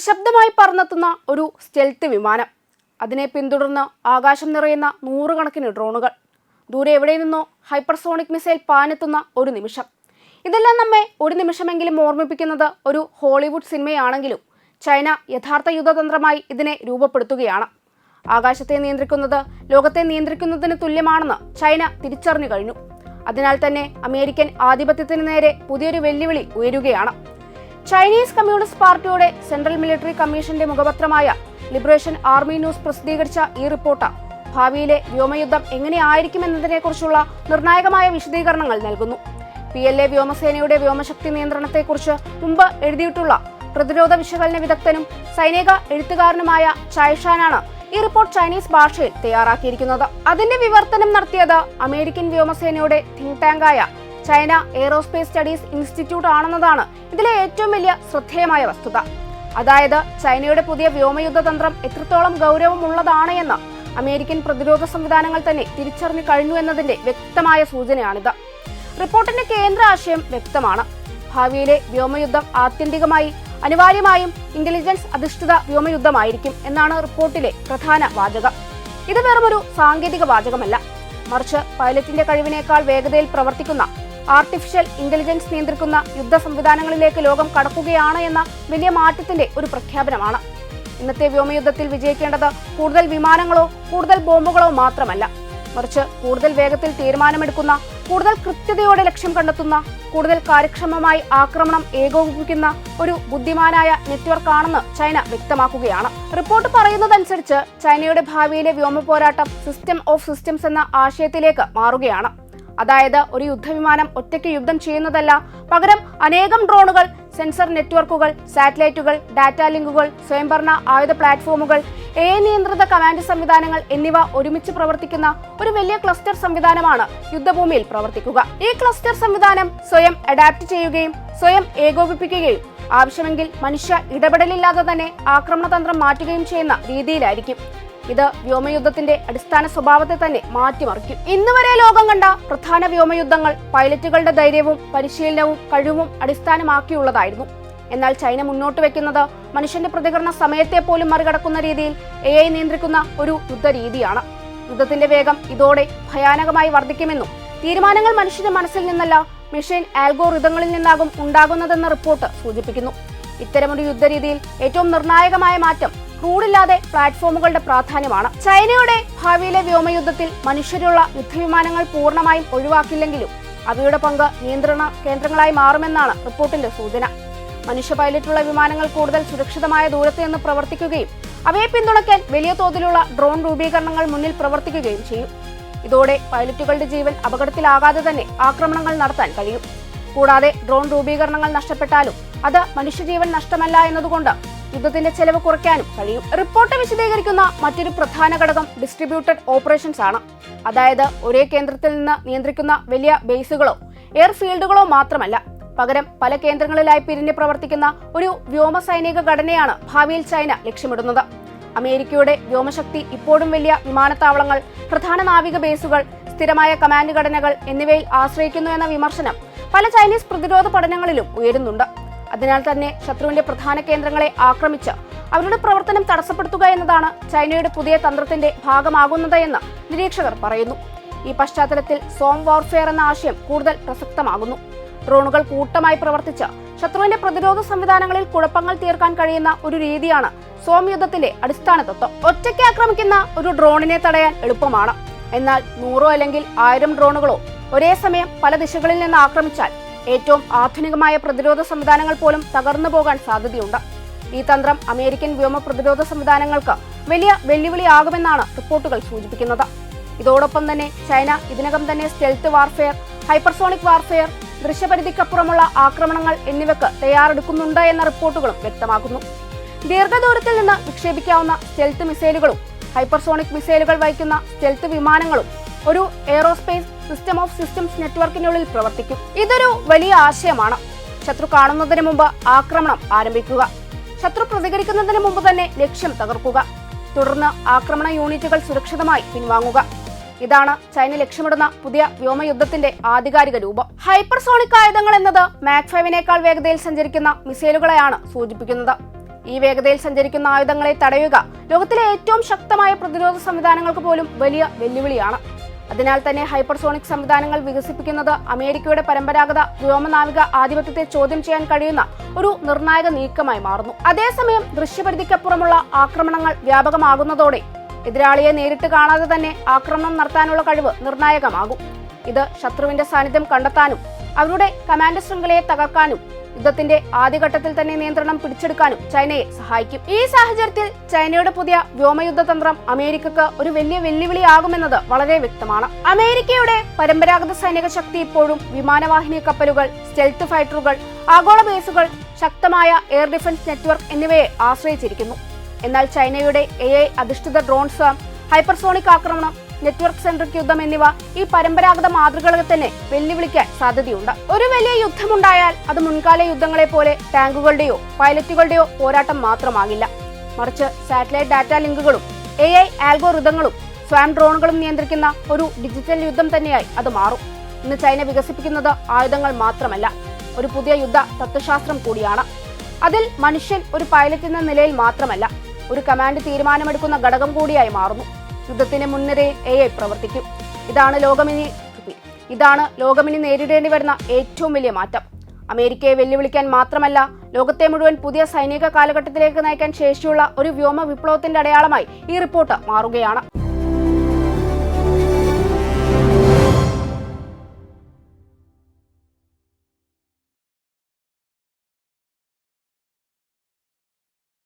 നിശബ്ദമായി പറന്നെത്തുന്ന ഒരു സ്റ്റെൽത്ത് വിമാനം. അതിനെ പിന്തുടർന്ന് ആകാശം നിറയുന്ന നൂറുകണക്കിന് ഡ്രോണുകൾ. ദൂരെ എവിടെ നിന്നോ ഹൈപ്പർസോണിക് മിസൈൽ പാനെത്തുന്ന ഒരു നിമിഷം. ഇതെല്ലാം നമ്മെ ഒരു നിമിഷമെങ്കിലും ഓർമ്മിപ്പിക്കുന്നത് ഒരു ഹോളിവുഡ് സിനിമയാണെങ്കിലും ചൈന യഥാർത്ഥ യുദ്ധതന്ത്രമായി ഇതിനെ രൂപപ്പെടുത്തുകയാണ്. ആകാശത്തെ നിയന്ത്രിക്കുന്നത് ലോകത്തെ നിയന്ത്രിക്കുന്നതിന് തുല്യമാണെന്ന് ചൈന തിരിച്ചറിഞ്ഞു കഴിഞ്ഞു. അതിനാൽ തന്നെ അമേരിക്കൻ ആധിപത്യത്തിന് നേരെ പുതിയൊരു വെല്ലുവിളി ഉയരുകയാണ്. ചൈനീസ് കമ്മ്യൂണിസ്റ്റ് പാർട്ടിയുടെ സെൻട്രൽ മിലിറ്ററി കമ്മീഷന്റെ മുഖപത്രമായ ലിബറേഷൻ ആർമി ന്യൂസ് പ്രസിദ്ധീകരിച്ച ഈ റിപ്പോർട്ട് ഭാവിയിലെ വ്യോമയുദ്ധം എങ്ങനെയായിരിക്കുമെന്നതിനെക്കുറിച്ചുള്ള നിർണായകമായ വിശദീകരണങ്ങൾ നൽകുന്നു. പി എൽ എ വ്യോമസേനയുടെ വ്യോമശക്തി നിയന്ത്രണത്തെക്കുറിച്ച് മുമ്പ് എഴുതിയിട്ടുള്ള പ്രതിരോധ വിശകലന വിദഗ്ധനും സൈനിക എഴുത്തുകാരനുമായ ചൈഷാനാണ് ഈ റിപ്പോർട്ട് ചൈനീസ് ഭാഷയിൽ തയ്യാറാക്കിയിരിക്കുന്നത്. അതിന്റെ വിവർത്തനം നടത്തിയത് അമേരിക്കൻ വ്യോമസേനയുടെ തിങ്ക് ടാങ്കായ ചൈന എയ്റോസ്പേസ് സ്റ്റഡീസ് ഇൻസ്റ്റിറ്റ്യൂട്ട് ആണെന്നതാണ് ഇതിലെ ഏറ്റവും വലിയ ശ്രദ്ധേയമായ വസ്തുത. അതായത് ചൈനയുടെ പുതിയ വ്യോമയുദ്ധ തന്ത്രം എത്രത്തോളം ഗൗരവമുള്ളതാണ് എന്ന് അമേരിക്കൻ പ്രതിരോധ സംവിധാനങ്ങൾ തന്നെ തിരിച്ചറിഞ്ഞു കഴിഞ്ഞു എന്നതിന്റെ വ്യക്തമായ സൂചനയാണിത്. റിപ്പോർട്ടിന്റെ കേന്ദ്ര ആശയം വ്യക്തമാണ്. ഭാവിയിലെ വ്യോമയുദ്ധം ആത്യന്തികമായി അനിവാര്യമായും ഇന്റലിജൻസ് അധിഷ്ഠിത വ്യോമയുദ്ധമായിരിക്കും എന്നാണ് റിപ്പോർട്ടിലെ പ്രധാന വാചകം. ഇത് വെറുമൊരു സാങ്കേതിക വാചകമല്ല. മറിച്ച് പൈലറ്റിന്റെ കഴിവിനേക്കാൾ വേഗതയിൽ പ്രവർത്തിക്കുന്ന ആർട്ടിഫിഷ്യൽ ഇന്റലിജൻസ് നിയന്ത്രിക്കുന്ന യുദ്ധ സംവിധാനങ്ങളിലേക്ക് ലോകം കടക്കുകയാണ് എന്ന വലിയ മാറ്റത്തിന്റെ ഒരു പ്രഖ്യാപനമാണ്. ഇന്നത്തെ വ്യോമയുദ്ധത്തിൽ വിജയിക്കേണ്ടത് കൂടുതൽ വിമാനങ്ങളോ കൂടുതൽ ബോംബുകളോ മാത്രമല്ല. മറിച്ച് കൂടുതൽ വേഗത്തിൽ തീരുമാനമെടുക്കുന്ന കൂടുതൽ കൃത്യതയോടെ ലക്ഷ്യം കണ്ടെത്തുന്ന കൂടുതൽ കാര്യക്ഷമമായി ആക്രമണം ഏകോപിപ്പിക്കുന്ന ഒരു ബുദ്ധിമാനായ നെറ്റ്വർക്ക് ആണെന്ന് ചൈന വ്യക്തമാക്കുകയാണ്. റിപ്പോർട്ട് പറയുന്നതനുസരിച്ച് ചൈനയുടെ ഭാവിയിലെ വ്യോമ പോരാട്ടം സിസ്റ്റം ഓഫ് സിസ്റ്റംസ് എന്ന ആശയത്തിലേക്ക് മാറുകയാണ്. അതായത് ഒരു യുദ്ധവിമാനം ഒറ്റയ്ക്ക് യുദ്ധം ചെയ്യുന്നതല്ല. പകരം അനേകം ഡ്രോണുകൾ സെൻസർ നെറ്റ്വർക്കുകൾ സാറ്റലൈറ്റുകൾ ഡാറ്റ ലിങ്കുകൾ സ്വയംഭരണ ആയുധ പ്ലാറ്റ്ഫോമുകൾ എ നിയന്ത്രിത കമാൻഡ് സംവിധാനങ്ങൾ എന്നിവ ഒരുമിച്ച് പ്രവർത്തിക്കുന്ന ഒരു വലിയ ക്ലസ്റ്റർ സംവിധാനമാണ് യുദ്ധഭൂമിയിൽ പ്രവർത്തിക്കുക. ഈ ക്ലസ്റ്റർ സംവിധാനം സ്വയം അഡാപ്റ്റ് ചെയ്യുകയും സ്വയം ഏകോപിപ്പിക്കുകയും ആവശ്യമെങ്കിൽ മനുഷ്യ ഇടപെടലില്ലാതെ തന്നെ ആക്രമണതന്ത്രം മാറ്റുകയും ചെയ്യുന്ന രീതിയിലായിരിക്കും. ഇത് വ്യോമയുദ്ധത്തിന്റെ അടിസ്ഥാന സ്വഭാവത്തെ തന്നെ മാറ്റിമറിക്കും. ഇന്ന് വരെ ലോകം കണ്ട പ്രധാന വ്യോമയുദ്ധങ്ങൾ പൈലറ്റുകളുടെ ധൈര്യവും പരിശീലനവും കഴിവും അടിസ്ഥാനമാക്കിയുള്ളതായിരുന്നു. എന്നാൽ ചൈന മുന്നോട്ട് വെക്കുന്നത് മനുഷ്യന്റെ പ്രതികരണ സമയത്തെ പോലും മറികടക്കുന്ന രീതിയിൽ എ ഐ നിയന്ത്രിക്കുന്ന ഒരു യുദ്ധരീതിയാണ്. യുദ്ധത്തിന്റെ വേഗം ഇതോടെ ഭയാനകമായി വർദ്ധിക്കുമെന്നും തീരുമാനങ്ങൾ മനുഷ്യന്റെ മനസ്സിൽ നിന്നല്ല മെഷീൻ ആൽഗോറിതങ്ങളിൽ നിന്നാകും ഉണ്ടാകുന്നതെന്ന റിപ്പോർട്ട് സൂചിപ്പിക്കുന്നു. ഇത്തരമൊരു യുദ്ധരീതിയിൽ ഏറ്റവും നിർണായകമായ മാറ്റം ക്രൂഡില്ലാതെ പ്ലാറ്റ്ഫോമുകളുടെ പ്രാധാന്യമാണ്. ചൈനയുടെ ഭാവിയിലെ വ്യോമയുദ്ധത്തിൽ മനുഷ്യരുള്ള യുദ്ധവിമാനങ്ങൾ പൂർണമായും ഒഴിവാക്കില്ലെങ്കിലും അവയുടെ പങ്ക് നിയന്ത്രണ കേന്ദ്രങ്ങളായി മാറുമെന്നാണ് റിപ്പോർട്ടിന്റെ സൂചന. മനുഷ്യ പൈലറ്റുള്ള വിമാനങ്ങൾ കൂടുതൽ സുരക്ഷിതമായ ദൂരത്ത് നിന്ന് പ്രവർത്തിക്കുകയും അവയെ പിന്തുണയ്ക്കാൻ വലിയ തോതിലുള്ള ഡ്രോൺ രൂപീകരണങ്ങൾ മുന്നിൽ പ്രവർത്തിക്കുകയും ചെയ്യും. ഇതോടെ പൈലറ്റുകളുടെ ജീവൻ അപകടത്തിലാകാതെ തന്നെ ആക്രമണങ്ങൾ നടത്താൻ കഴിയും. കൂടാതെ ഡ്രോൺ രൂപീകരണങ്ങൾ നഷ്ടപ്പെട്ടാലും അത് മനുഷ്യജീവൻ നഷ്ടമല്ല എന്നതുകൊണ്ട് യുദ്ധത്തിന്റെ ചെലവ് കുറയ്ക്കാനും കഴിയും. റിപ്പോർട്ട് വിശദീകരിക്കുന്ന മറ്റൊരു പ്രധാന ഘടകം ഡിസ്ട്രിബ്യൂട്ടഡ് ഓപ്പറേഷൻസ് ആണ്. അതായത് ഒരേ കേന്ദ്രത്തിൽ നിന്ന് നിയന്ത്രിക്കുന്ന വലിയ ബേസുകളോ എയർ ഫീൽഡുകളോ മാത്രമല്ല പകരം പല കേന്ദ്രങ്ങളിലായി പിരിഞ്ഞ് പ്രവർത്തിക്കുന്ന ഒരു വ്യോമസൈനിക ഘടനയാണ് ഭാവിയിൽ ചൈന ലക്ഷ്യമിടുന്നത്. അമേരിക്കയുടെ വ്യോമശക്തി ഇപ്പോഴും വലിയ വിമാനത്താവളങ്ങൾ പ്രധാന നാവിക ബേസുകൾ സ്ഥിരമായ കമാൻഡ് ഘടനകൾ എന്നിവയിൽ ആശ്രയിക്കുന്നു എന്ന വിമർശനം പല ചൈനീസ് പ്രതിരോധ പഠനങ്ങളിലും ഉയരുന്നുണ്ട്. അതിനാൽ തന്നെ ശത്രുവിന്റെ പ്രധാന കേന്ദ്രങ്ങളെ ആക്രമിച്ച് അവരുടെ പ്രവർത്തനം തടസ്സപ്പെടുത്തുക എന്നതാണ് ചൈനയുടെ പുതിയ തന്ത്രത്തിന്റെ ഭാഗമാകുന്നത് എന്ന് നിരീക്ഷകർ പറയുന്നു. ഈ പശ്ചാത്തലത്തിൽ സോം വാർഫെയർ എന്ന ആശയം കൂടുതൽ പ്രസക്തമാകുന്നു. ഡ്രോണുകൾ കൂട്ടമായി പ്രവർത്തിച്ച് ശത്രുവിന്റെ പ്രതിരോധ സംവിധാനങ്ങളിൽ കുഴപ്പങ്ങൾ തീർക്കാൻ കഴിയുന്ന ഒരു രീതിയാണ് സോം യുദ്ധത്തിന്റെ അടിസ്ഥാന തത്വം. ഒറ്റയ്ക്ക് ആക്രമിക്കുന്ന ഒരു ഡ്രോണിനെ തടയാൻ എളുപ്പമാണ്. എന്നാൽ നൂറോ അല്ലെങ്കിൽ ആയിരം ഡ്രോണുകളോ ഒരേ സമയം പല ദിശകളിൽ നിന്ന് ആക്രമിച്ചാൽ ഏറ്റവും ആധുനികമായ പ്രതിരോധ സംവിധാനങ്ങൾ പോലും തകർന്നു പോകാൻ സാധ്യതയുണ്ട്. ഈ തന്ത്രം അമേരിക്കൻ വ്യോമ പ്രതിരോധ സംവിധാനങ്ങൾക്ക് വലിയ വെല്ലുവിളിയാകുമെന്നാണ് റിപ്പോർട്ടുകൾ സൂചിപ്പിക്കുന്നത്. ഇതോടൊപ്പം തന്നെ ചൈന ഇതിനകം തന്നെ സ്റ്റെൽത്ത് വാർഫെയർ ഹൈപ്പർസോണിക് വാർഫെയർ ദൃശ്യപരിധിക്കപ്പുറമുള്ള ആക്രമണങ്ങൾ എന്നിവയ്ക്ക് തയ്യാറെടുക്കുന്നുണ്ട് എന്ന റിപ്പോർട്ടുകളും വ്യക്തമാക്കുന്നു. ദീർഘദൂരത്തിൽ നിന്ന് വിക്ഷേപിക്കാവുന്ന സ്റ്റെൽത്ത് മിസൈലുകളും ഹൈപ്പർസോണിക് മിസൈലുകൾ വഹിക്കുന്ന സ്റ്റെൽത്ത് വിമാനങ്ങളും ഒരു എയറോസ്പേസ് സിസ്റ്റം ഓഫ് സിസ്റ്റംസ് നെറ്റ്വർക്കിനുള്ളിൽ പ്രവർത്തിക്കും. ഇതൊരു വലിയ ആശയമാണ്. ശത്രു കാണുന്നതിന് മുമ്പ് ആക്രമണം ആരംഭിക്കുക. ശത്രു പ്രതികരിക്കുന്നതിന് മുമ്പ് തന്നെ ലക്ഷ്യം തകർക്കുക. തുടർന്ന് ആക്രമണ യൂണിറ്റുകൾ സുരക്ഷിതമായി പിൻവാങ്ങുക. ഇതാണ് ചൈന ലക്ഷ്യമിടുന്ന പുതിയ വ്യോമയുദ്ധത്തിന്റെ ആധികാരിക രൂപം. ഹൈപ്പർസോണിക് ആയുധങ്ങൾ എന്നത് മാക് ഫൈവിനേക്കാൾ വേഗതയിൽ സഞ്ചരിക്കുന്ന മിസൈലുകളെയാണ് സൂചിപ്പിക്കുന്നത്. ഈ വേഗതയിൽ സഞ്ചരിക്കുന്ന ആയുധങ്ങളെ തടയുക ലോകത്തിലെ ഏറ്റവും ശക്തമായ പ്രതിരോധ സംവിധാനങ്ങൾക്ക് പോലും വലിയ വെല്ലുവിളിയാണ്. അതിനാൽ തന്നെ ഹൈപ്പർസോണിക് സംവിധാനങ്ങൾ വികസിപ്പിക്കുന്നത് അമേരിക്കയുടെ പരമ്പരാഗത വ്യോമനാവിക ആധിപത്യത്തെ ചോദ്യം ചെയ്യാൻ കഴിയുന്ന ഒരു നിർണായക നീക്കമായി മാറുന്നു. അതേസമയം ദൃശ്യപരിധിക്കപ്പുറമുള്ള ആക്രമണങ്ങൾ വ്യാപകമാകുന്നതോടെ എതിരാളിയെ നേരിട്ട് കാണാതെ തന്നെ ആക്രമണം നടത്താനുള്ള കഴിവ് നിർണായകമാകും. ഇത് ശത്രുവിന്റെ സാന്നിധ്യം കണ്ടെത്താനും അവരുടെ കമാൻഡ് ശൃംഖലയെ തകർക്കാനും യുദ്ധത്തിന്റെ ആദ്യഘട്ടത്തിൽ തന്നെ നിയന്ത്രണം പിടിച്ചെടുക്കാനും ചൈനയെ സഹായിക്കും. ഈ സാഹചര്യത്തിൽ ചൈനയുടെ പുതിയ വ്യോമയുദ്ധ തന്ത്രം അമേരിക്കക്ക് ഒരു വലിയ വെല്ലുവിളിയാകുമെന്നത് വളരെ വ്യക്തമാണ്. അമേരിക്കയുടെ പരമ്പരാഗത സൈനിക ശക്തി ഇപ്പോഴും വിമാനവാഹിനി കപ്പലുകൾ സ്റ്റെൽത്ത് ഫൈറ്ററുകൾ ആഗോള ബേസുകൾ ശക്തമായ എയർ ഡിഫൻസ് നെറ്റ്വർക്ക് എന്നിവയെ ആശ്രയിച്ചിരിക്കുന്നു. എന്നാൽ ചൈനയുടെ എ അധിഷ്ഠിത ഡ്രോൺസ് ഹൈപ്പർസോണിക് ആക്രമണം നെറ്റ്വർക്ക് സെൻട്രിക് യുദ്ധം എന്നിവ ഈ പരമ്പരാഗത മാതൃകകളെ തന്നെ വെല്ലുവിളിക്കാൻ സാധ്യതയുണ്ട്. ഒരു വലിയ യുദ്ധമുണ്ടായാൽ അത് മുൻകാല യുദ്ധങ്ങളെ പോലെ ടാങ്കുകളുടെയോ പൈലറ്റുകളുടെയോ പോരാട്ടം മാത്രമാകില്ല. മറിച്ച് സാറ്റലൈറ്റ് ഡാറ്റ ലിങ്കുകളും എ ഐ ആൽഗോറിതങ്ങളും സ്വാം ഡ്രോണുകളും നിയന്ത്രിക്കുന്ന ഒരു ഡിജിറ്റൽ യുദ്ധം തന്നെയായി അത് മാറും. ഇന്ന് ചൈന വികസിപ്പിക്കുന്നത് ആയുധങ്ങൾ മാത്രമല്ല ഒരു പുതിയ യുദ്ധ തത്വശാസ്ത്രം കൂടിയാണ്. അതിൽ മനുഷ്യൻ ഒരു പൈലറ്റ് എന്ന നിലയിൽ മാത്രമല്ല ഒരു കമാൻഡ് തീരുമാനമെടുക്കുന്ന ഘടകം കൂടിയായി മാറുന്നു. യുദ്ധത്തിന് മുൻനിരയിൽ എ ഐ പ്രവർത്തിക്കും. ഇതാണ് ലോകമിനി ഇതാണ് ലോകമിനി നേരിടേണ്ടി വരുന്ന ഏറ്റവും വലിയ മാറ്റം. അമേരിക്കയെ വെല്ലുവിളിക്കാൻ മാത്രമല്ല ലോകത്തെ മുഴുവൻ പുതിയ സൈനിക കാലഘട്ടത്തിലേക്ക് നയിക്കാൻ ശേഷിയുള്ള ഒരു വ്യോമ വിപ്ലവത്തിന്റെ അടയാളമായി ഈ റിപ്പോർട്ട് മാറുകയാണ്.